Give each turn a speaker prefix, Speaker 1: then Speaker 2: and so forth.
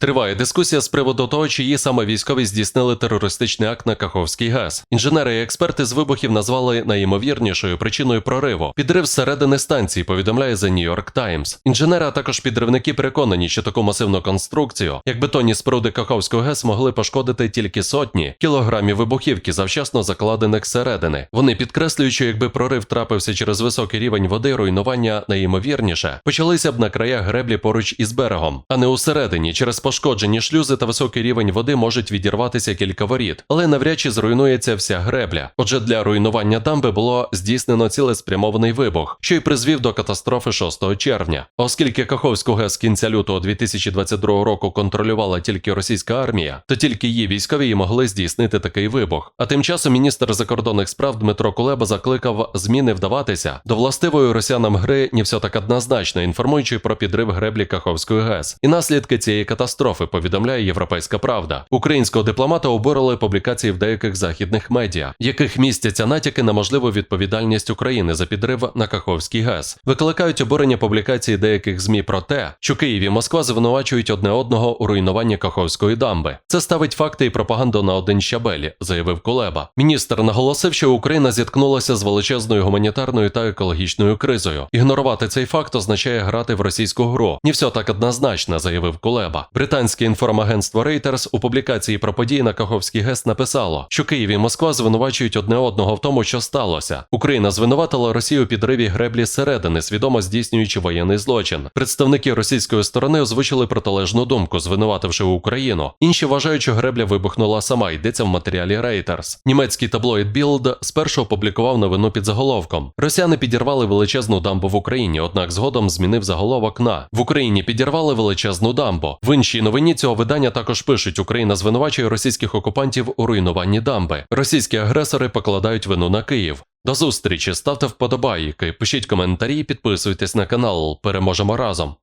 Speaker 1: Триває дискусія з приводу того, чиї саме військові здійснили терористичний акт на Каховський ГЕС. Інженери і експерти з вибухів назвали найімовірнішою причиною прориву. Підрив зсередини станції, повідомляє The New York Times. Інженери, а також підривники переконані, що таку масивну конструкцію, як бетонні споруди Каховського ГЕС, могли пошкодити тільки сотні кілограмів вибухівки, завчасно закладених зсередини. Вони підкреслюють, що якби прорив трапився через високий рівень води, руйнування найімовірніше почалися б на краях греблі поруч із берегом, а не усередині. Через пошкоджені шлюзи та високий рівень води можуть відірватися кілька воріт, але навряд чи зруйнується вся гребля. Отже, для руйнування дамби було здійснено цілеспрямований вибух, що й призвів до катастрофи 6 червня. Оскільки Каховську ГЕС кінця лютого 2022 року контролювала тільки російська армія, то тільки її військові й могли здійснити такий вибух. А тим часом міністр закордонних справ Дмитро Кулеба закликав ЗМІ не вдаватися до властивої росіянам гри не все так однозначно, інформуючи про підрив греблі Каховської ГЕС і наслідки цієї катастрофи. Повідомляє Європейська Правда. Українського дипломата обурили публікації в деяких західних медіа, яких містяться натяки на можливу відповідальність України за підрив на Каховський ГЕС. Викликають обурення публікації деяких змі про те, що Київ і Москва звинувачують одне одного у руйнуванні Каховської дамби. Це ставить факти і пропаганду на один щабель, заявив Кулеба. Міністр наголосив, що Україна зіткнулася з величезною гуманітарною та екологічною кризою. Ігнорувати цей факт означає грати в російську гру. Не все так однозначно, заявив Кулеба. Британське інформагентство Reuters у публікації про події на Каховський ГЕС написало, що Київ і Москва звинувачують одне одного в тому, що сталося. Україна звинуватила Росію у підриві греблі зсередини, свідомо здійснюючи воєнний злочин. Представники російської сторони озвучили протилежну думку, звинувативши Україну. Інші вважають, що гребля вибухнула сама. Йдеться в матеріалі Reuters. Німецький таблоїд Bild спершу опублікував новину під заголовком: Росіяни підірвали величезну дамбу в Україні, однак згодом змінив заголовок на в Україні підірвали величезну дамбу. В іншій новині цього видання також пишуть: Україна звинувачує російських окупантів у руйнуванні дамби. Російські агресори покладають вину на Київ. До зустрічі, ставте вподобайки, пишіть коментарі, підписуйтесь на канал. Переможемо разом.